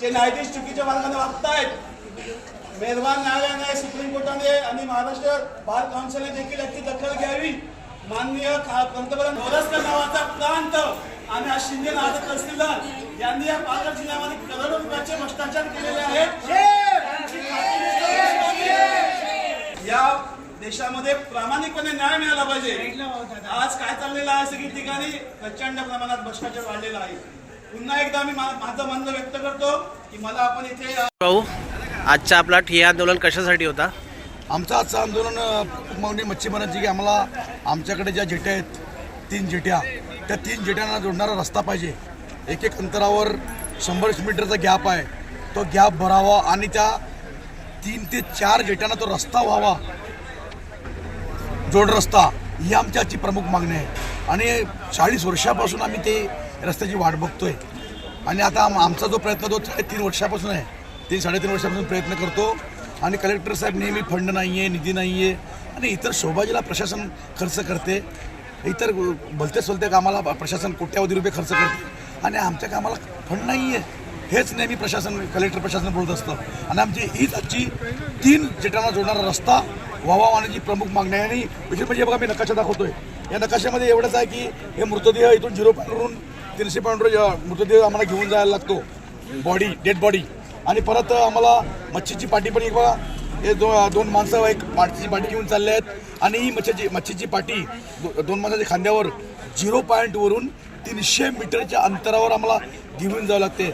जे न्यायाधीश चुकीच्या मार्गाने वागतायत मेहरबान न्यायालयाने सुप्रीम कोर्टाने आणि महाराष्ट्र बार काउन्सिलने देखील याची दखल घ्यावी. माननीय पंतप्रधान मोरसकर नावाचा प्रांत आणि आज शिंदे नावाचा तहसीलदार यांनी या पालघर जिल्ह्यामध्ये करोडो रुपयाचे भ्रष्टाचार केलेले आहेत. या देशामध्ये प्रामाणिकपणे न्याय मिळाला पाहिजे. आज काय चाललेलं आहे सगळी ठिकाणी? प्रचंड प्रमाणात भ्रष्टाचार वाढलेला आहे. पुन्हा एकदा मी माझं म्हणणं व्यक्त करतो की मला आपण इथे भाऊ आजचा आपला ठिय्या आंदोलन कशासाठी होता? आमचं आजचं आंदोलन अ, मागणी मच्छीमारांची की आम्हाला आमच्याकडे ज्या जेट्या आहेत तीन जेट्या त्या तीन जेट्यांना जोडणारा रस्ता पाहिजे. एक एक अंतरावर शंभर मीटरचा गॅप आहे. तो गॅप भरावा आणि त्या तीन ते चार जेट्यांना तो रस्ता व्हावा. जोड रस्ता. ही आमची आजची प्रमुख मागणी आहे. आणि चाळीस वर्षापासून आम्ही ते रस्त्याची वाट बघतोय. आणि आता आम- आमचा जो प्रयत्न तो तीन वर्षापासून आहे. ते साडेतीन वर्षापासून प्रयत्न करतो. आणि कलेक्टर साहेब नेहमी फंड नाही आहे निधी नाही आहे आणि इतर शोभाजीला प्रशासन खर्च करते. इतर भलते सोलते कामाला प्रशासन कोट्यावधी रुपये खर्च करते. आणि आमच्या कामाला फंड नाही आहे हेच नेहमी प्रशासन कलेक्टर प्रशासन बोलत असतं. आणि आमची हीच आजची तीन जेटांना जोडणारा रस्ता व्हावा होण्याची प्रमुख मागणी आहे आणि विशेष म्हणजे बघा मी नकाशा दाखवतोय. या नकाशामध्ये एवढंच आहे की हे मृतदेह इथून झिरो पॉईंटवरून तीनशे पॉईंटवर मृतदेह आम्हाला घेऊन जायला लागतो. बॉडी डेड बॉडी आणि परत आम्हाला मच्छीची पाटी पण एक बघा हे दो दोन माणसं एक मच्छीची पाटी घेऊन चालले आहेत. आणि ही मच्छीची मच्छीची पाटी दो, दोन माणसाच्या खांद्यावर झिरो पॉईंटवरून तीनशे मीटरच्या अंतरावर आम्हाला घेऊन जावं लागते.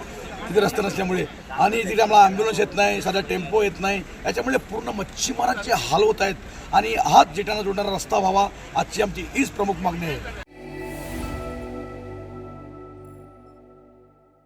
तिथे रस्ते नसल्यामुळे. आणि तिथे आम्हाला ॲम्ब्युलन्स येत नाही साधा टेम्पो येत नाही. याच्यामुळे पूर्ण मच्छीमारांचे हाल होत आहेत. आणि हाच जेटांना जोडणारा रस्ता व्हावा आजची आमची हीच प्रमुख मागणी आहे.